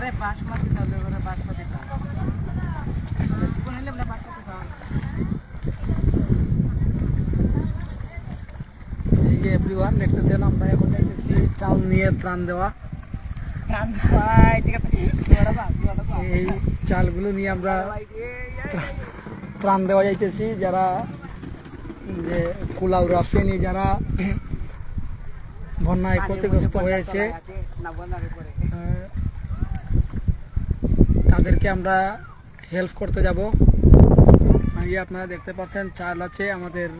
আরে বাসমতি তাহলে ওখানে বাসমতি এই যে এভরিওয়ান দেখতেছেন আমরা এখন যাইতেছি চাল নিয়ে ত্রাণ দেওয়া। এই চালগুলো নিয়ে আমরা ত্রাণ দেওয়া যাইতেছি। যারা যে কুলাউরা ফেনি যারা বন্যায় ক্ষতিগ্রস্ত হয়েছে তাদেরকে আমরা হেল্প করতে যাব। এই আপনারা দেখতে পাচ্ছেন চাল আছে আমাদের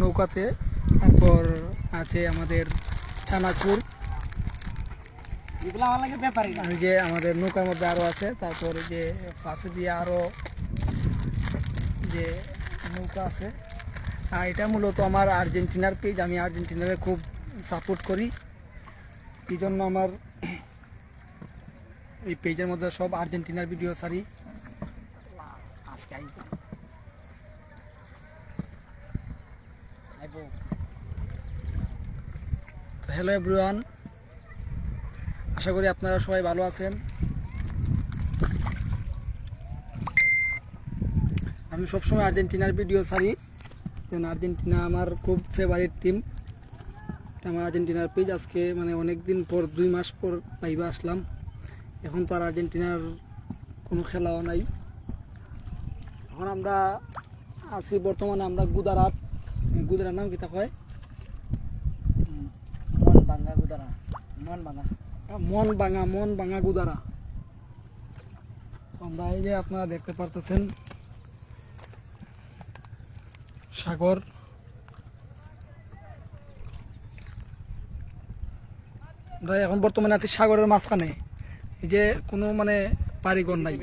নৌকাতে তারপর আছে আমাদের না। এই যে আমাদের নৌকার মধ্যে আরও আছে তারপর যে পাশে দিয়ে আরও যে নৌকা আছে। আর এটা মূলত আমার আর্জেন্টিনার পেজ আমি আর্জেন্টিনারে খুব সাপোর্ট করি। এই জন্য আমার এই পেজের মধ্যে সব আর্জেন্টিনার ভিডিও সারি আজকে হ্যালো এভরিওয়ান আশা করি আপনারা সবাই ভালো আছেন। আমি সবসময় আর্জেন্টিনার ভিডিও ছাড়ি দেন আর্জেন্টিনা আমার খুব ফেভারিট টিম আমার আর্জেন্টিনার পেজ আজকে মানে অনেক দিন পর, দুই মাস পর লাইভে আসলাম। এখন তো আর আর্জেন্টিনার কোনো খেলাও নাই। এখন আমরা আছি বর্তমানে আমরা গুদারাত। গুদারার নাম কি তা কয়? মন ভাঙা গুদারা মন ভাঙা মন ভাঙা মন ভাঙা গুদারা আমরা এই যে আপনারা দেখতে পারতেছেন সাগর। আমরা এখন বর্তমানে আছি সাগরের মাঝখানে। এই যে কোনো মানে পারিগর নাই।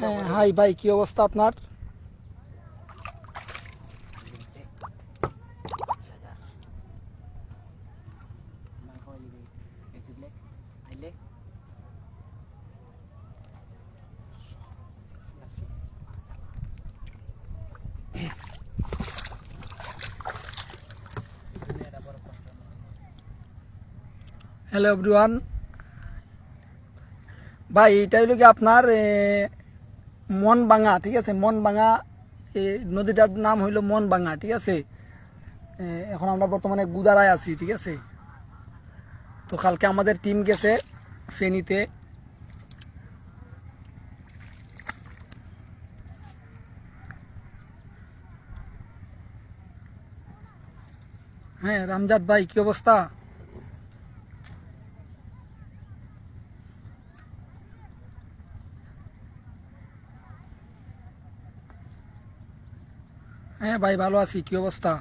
হ্যাঁ হাই ভাই কি অবস্থা আপনার মাংস হইলি এসি ব্ল্যাক আইলে হ্যালো এভরিওয়ান ভাই এটা হলো কি আপনার মন বাঙা ঠিক আছে? মন বাঙা এই নদীটার নাম হইল মন বাঙা ঠিক আছে? এখন আমরা বর্তমানে গুদারায় আছি, ঠিক আছে? তো কালকে আমাদের টিম গেছে ফেনীতে। হ্যাঁ রামজাদ ভাই, কি অবস্থা? হ্যাঁ ভাই, ভালো আছি। কি অবস্থা।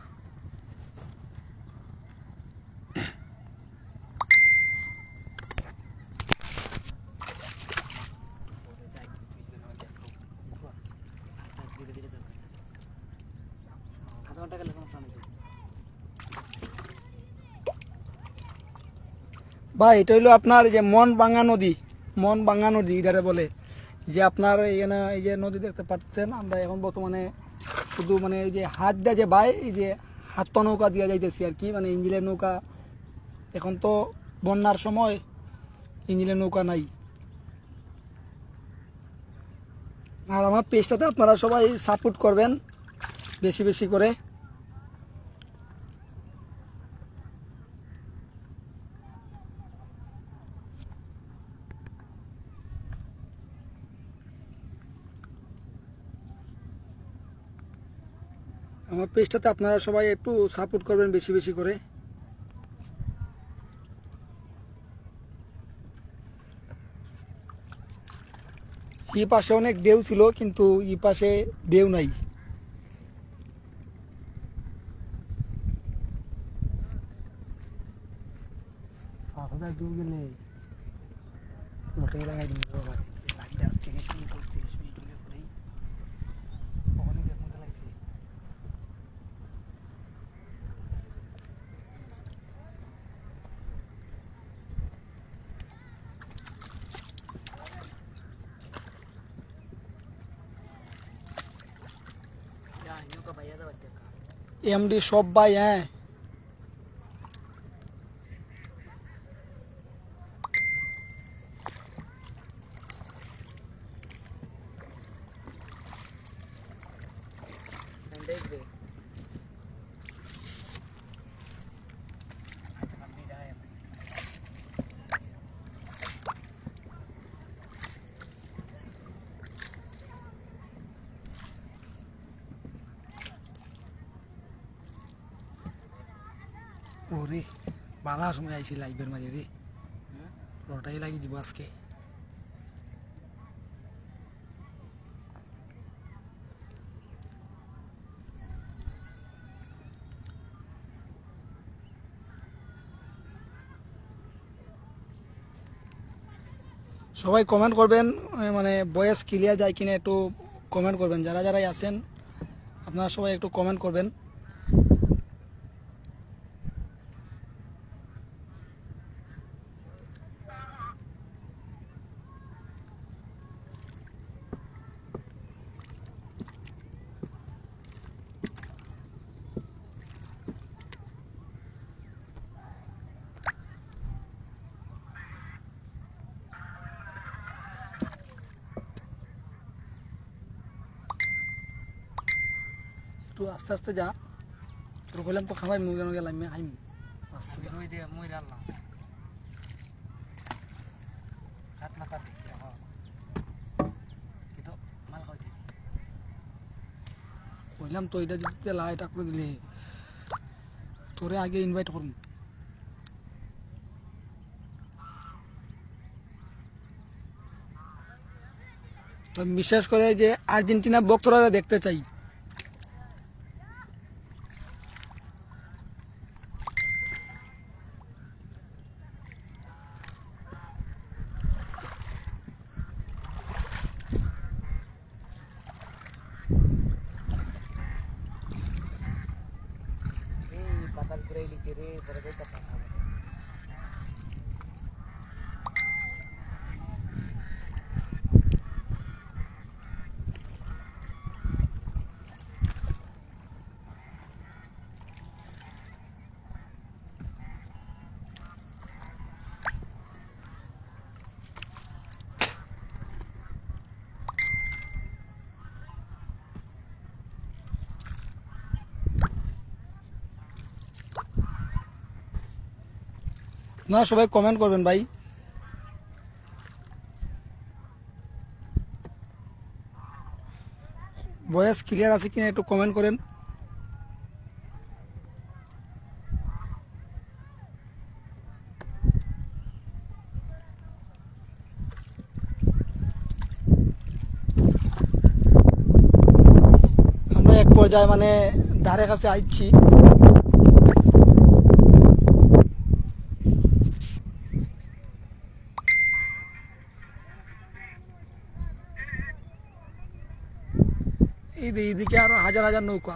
ভাই, এটা হইল আপনার যে মন বাঙ্গা নদী। মন বাঙ্গা নদী, এটারে বলে। যে আপনার এখানে এই যে নদী দেখতে পাচ্ছেন, আমরা এখন বর্তমানে শুধু মানে ওই যে হাত দিয়ে যে বাই, এই যে হাত নৌকা দিয়ে যাইতেছি আর কি মানে ইঞ্জিনের নৌকা। এখন তো বন্যার সময় ইঞ্জিনের নৌকা নাই। আর আমার পেজটাতে আপনারা সবাই সাপোর্ট করবেন, বেশি বেশি করে আমার পেজটাতে আপনারা সবাই একটু সাপোর্ট করবেন বেশি বেশি করে। ই পাশে অনেক ঢেউ ছিল, কিন্তু ই পাশে ঢেউ নাই। দূর গেলে एम डी शॉप भाई हैं। বালা সময় আইছি লাইভের মাঝে রে লটাই লাগি দিব আজকে। সবাই কমেন্ট করবেন মানে বয়েস ক্লিয়ার যায় কিনা একটু কমেন্ট করবেন। যারা যারাই আছেন, আপনারা সবাই একটু কমেন্ট করবেন। একটু আস্তে আস্তে যা। তোর বললাম তো খাবাই মুরগি মুরগি লাইমে খাইম আস্তে। রুই দিয়ে মই রাখলাম হাত মাথা দিকে কিন্তু মাল থেকে? বললাম তো এটা যদি তেলা এটা করে দিলে। তোরে আগে ইনভাইট করুন তো বিশেষ করে যে আর্জেন্টিনা বক্তরা দেখতে চাই এই পাতাল করে লিচে রে পরে দেখতে পাঠাবো না সবাই কমেন্ট করবেন ভাই। ভয়েস ক্লিয়ার আছে কিনা একটু কমেন্ট করেন। আমরা এক পর্যায়ে মানে ধারে কাছে আইছি। এইদিকে আরও হাজার হাজার নৌকা।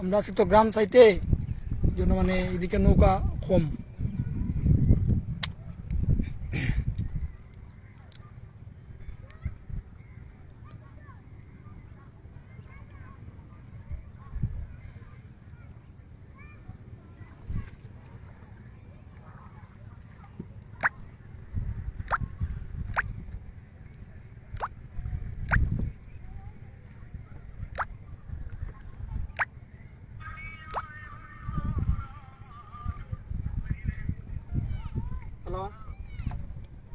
আমরা আছি তো গ্রাম সাইতে জন্য মানে এদিকে নৌকা কম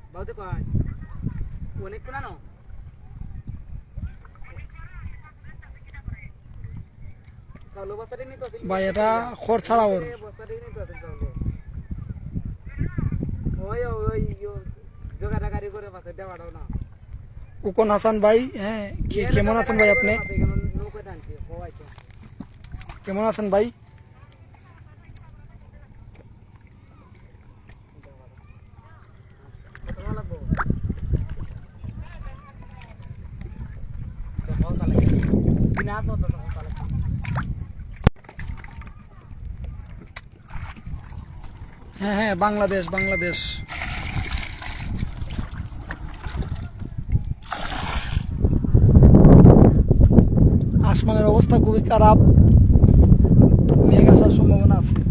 হ্যালো বাউতে কয় অনেক কোনা নো চাউল বস্তাটি নিতে আসিল ভাই এটা খর ছাড়া ওর। উকন হাসান ভাই হ্যাঁ কেমন আছেন ভাই আপনি? কেমন আছেন ভাই কত ভালো লাগবো তো হাও চালাই বিনা তো তো হাও চালাই হ্যাঁ বাংলাদেশ বাংলাদেশ। আসমানের অবস্থা খুবই খারাপ। মেঘ আসার সম্ভাবনা আছে।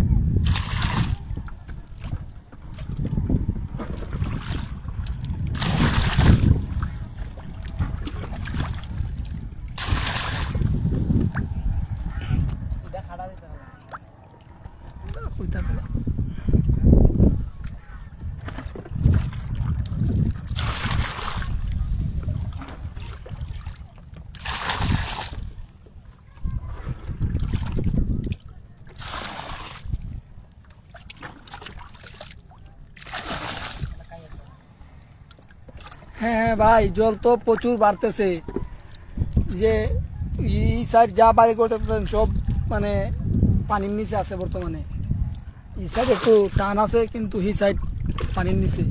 হ্যাঁ হ্যাঁ ভাই, জল তো প্রচুর বাড়তেছে। যে এই সাইড যা বাড়ি করতে সব মানে পানির নিচে আছে বর্তমানে। এই সাইড একটু টান আছে, কিন্তু এই সাইড পানির নিচে।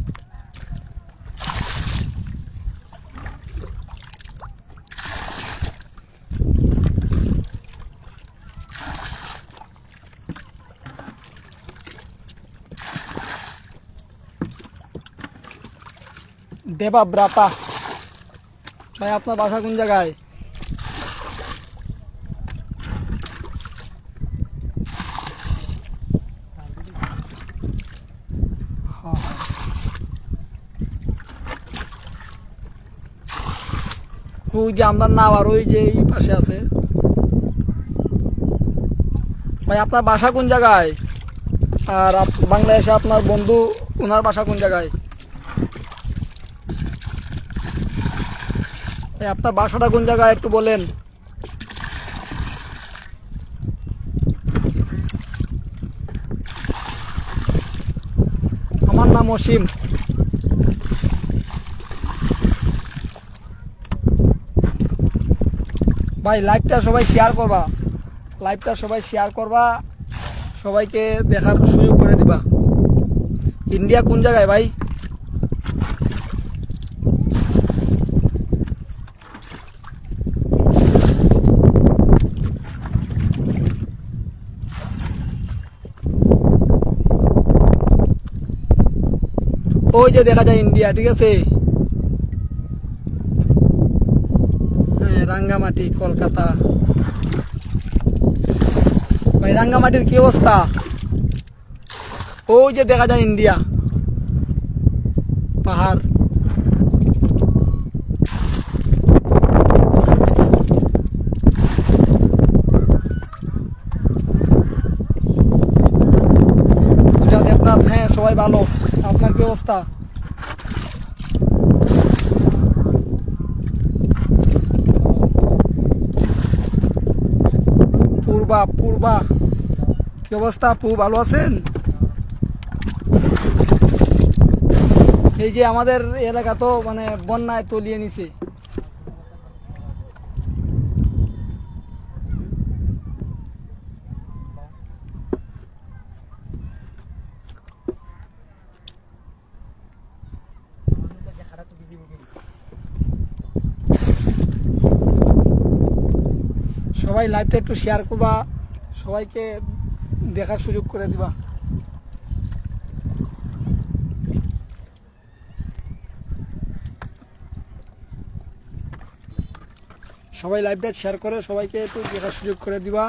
দেবা ব্রাতা ভাই, আপনার বাসা কোন জায়গায়। ওই যে আমরা না আর ওই যে এই পাশে আছে। ভাই, আপনার বাসা কোন জায়গায়? আর বাংলাদেশে আপনার বন্ধু, ওনার বাসা কোন জায়গায়? আপনার বাসাটা কোন জায়গায় একটু বলেন? আমার নাম অসীম। ভাই লাইভটা সবাই শেয়ার করবা। লাইভটা সবাই শেয়ার করবা। সবাইকে দেখার সুযোগ করে দিবা। ইন্ডিয়া কোন জায়গায় ভাই? ওই যে দেখা যায় ইন্ডিয়া, ঠিক আছে? হ্যাঁ রাঙ্গামাটি, কলকাতা। ভাই, রাঙ্গামাটির কি অবস্থা? ওই যে দেখা যায় ইন্ডিয়া। পাহাড় পূজা দেবনাথ হ্যাঁ সবাই ভালো আপনার কি অবস্থা। পূর্বা পূর্বা। কি অবস্থা আপু ভালো আছেন? এই যে আমাদের এলাকা তো মানে বন্যায় তলিয়ে নিছে খাড়া তো দিয়ে দিব সবাই লাইভটা একটু শেয়ার করবা, সবাইকে দেখার সুযোগ করে দিবা। সবাই লাইভটা শেয়ার করে, সবাইকে একটু দেখার সুযোগ করে দিবা।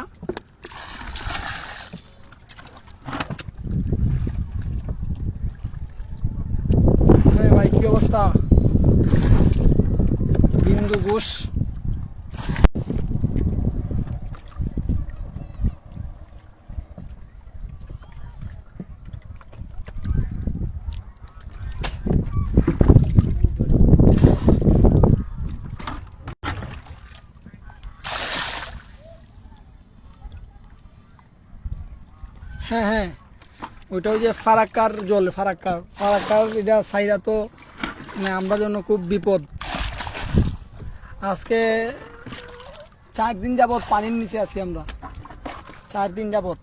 হ্যাঁ ভাই, কি অবস্থা? বিন্দু ঘোষ হ্যাঁ হ্যাঁ ওইটা ওই যে ফারাক্কার জল, ফারাক্কার। ফারাক্কার, এটা সাইরা তো মানে আমরা জন্য খুব বিপদ। আজকে চার দিন যাবত পানির নিচে আছি আমরা। চার দিন যাবত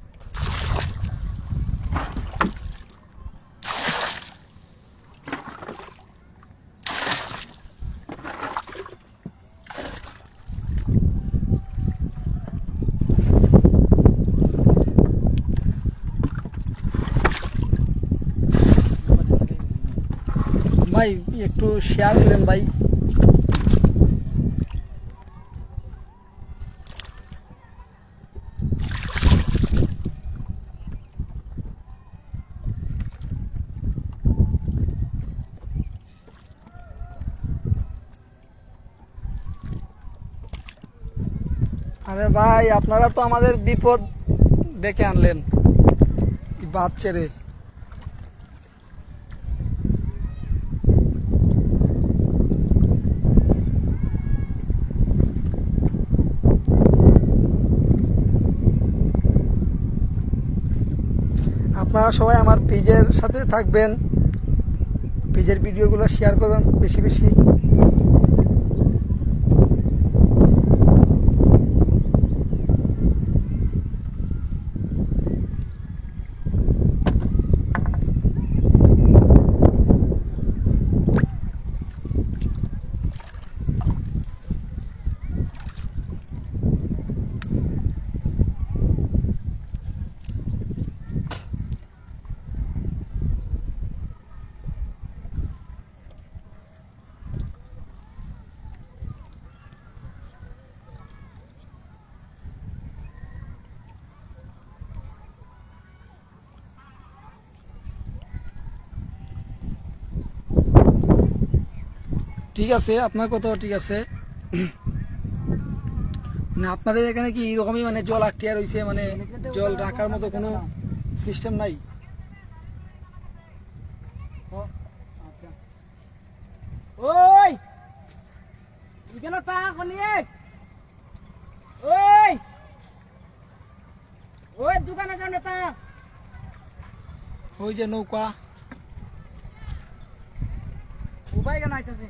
শেয়ার করেন ভাই। আরে ভাই আপনারা তো আমাদের বিপদ ডেকে আনলেন। বাচ্চারে আপনারা সবাই আমার পেজের সাথে থাকবেন পেজের ভিডিওগুলো শেয়ার করবেন বেশি বেশি। ঠিক আছে আপনার কথা ঠিক আছে। মানে আপনাদের এখানে কি এরকমই মানে জল আটটিয়া রয়েছে মানে জল রাখার মতো কোনো সিস্টেম নাই? ওই! এখানে তা খনিয়েক ওই! ওই দোকানের সামনে তা ওই যে নৌকা। উপায় কেন আইতাছে?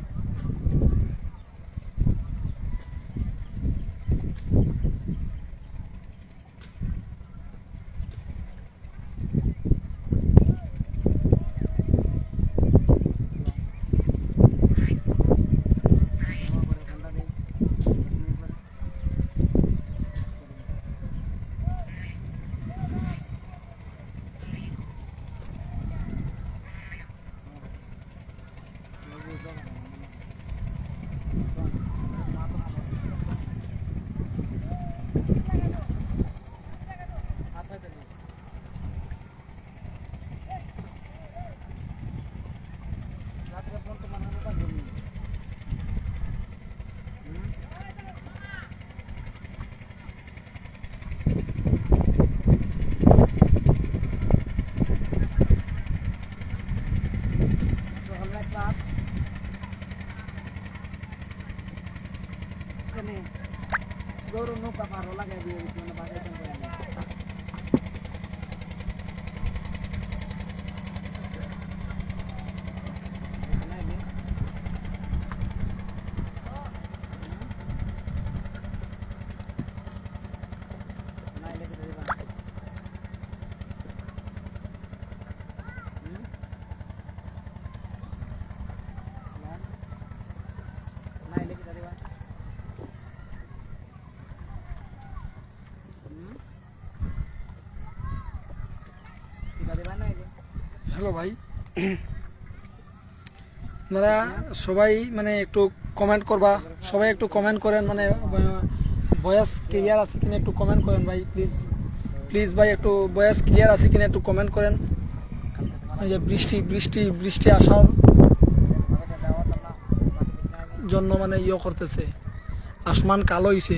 হ্যালো ভাই। আপনারা সবাই মানে একটু কমেন্ট করবা। সবাই একটু কমেন্ট করেন মানে বয়স ক্লিয়ার আছে কিনা একটু কমেন্ট করেন ভাই প্লিজ প্লিজ ভাই, একটু বয়স ক্লিয়ার আছে কিনা একটু কমেন্ট করেন। বৃষ্টি বৃষ্টি বৃষ্টি আসার জন্য মানে ইয়ে করতেছে। আসমান কালো হইছে,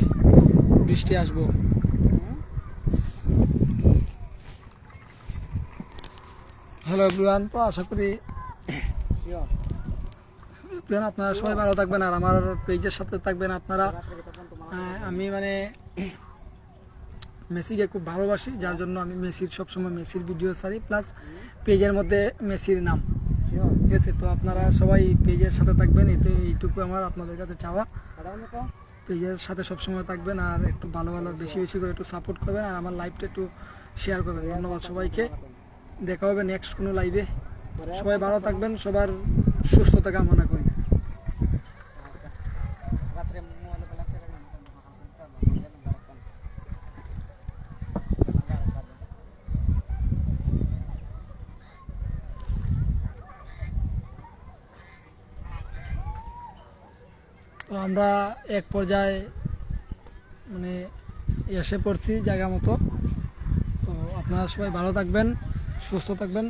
বৃষ্টি আসব। হ্যালো এভরিওয়ান, তো আশা করি। আপনারা সবাই ভালো থাকবেন আর আমার পেজের সাথে থাকবেন আপনারা আমি মানে মেসিকে খুব ভালোবাসি, যার জন্য আমি মেসির সবসময় মেসির ভিডিও ছাড়ি, প্লাস পেজের মধ্যে মেসির নাম ঠিক আছে, তো আপনারা সবাই পেজের সাথে থাকবেন, এতে এইটুকু আমার আপনাদের কাছে চাওয়া? পেজের সাথে সবসময় থাকবেন আর একটু ভালো ভালো, বেশি বেশি করে একটু সাপোর্ট করবেন, আর আমার লাইফটা একটু শেয়ার করবেন ধন্যবাদ সবাইকে দেখা হবে নেক্সট কোনো লাইভে সবাই ভালো থাকবেন, সবার সুস্থতা কামনা করি। তো আমরা এক পর্যায়ে মানে এসে পড়ছি জায়গা মতো। তো আপনারা সবাই ভালো থাকবেন। সুস্থ থাকবেন।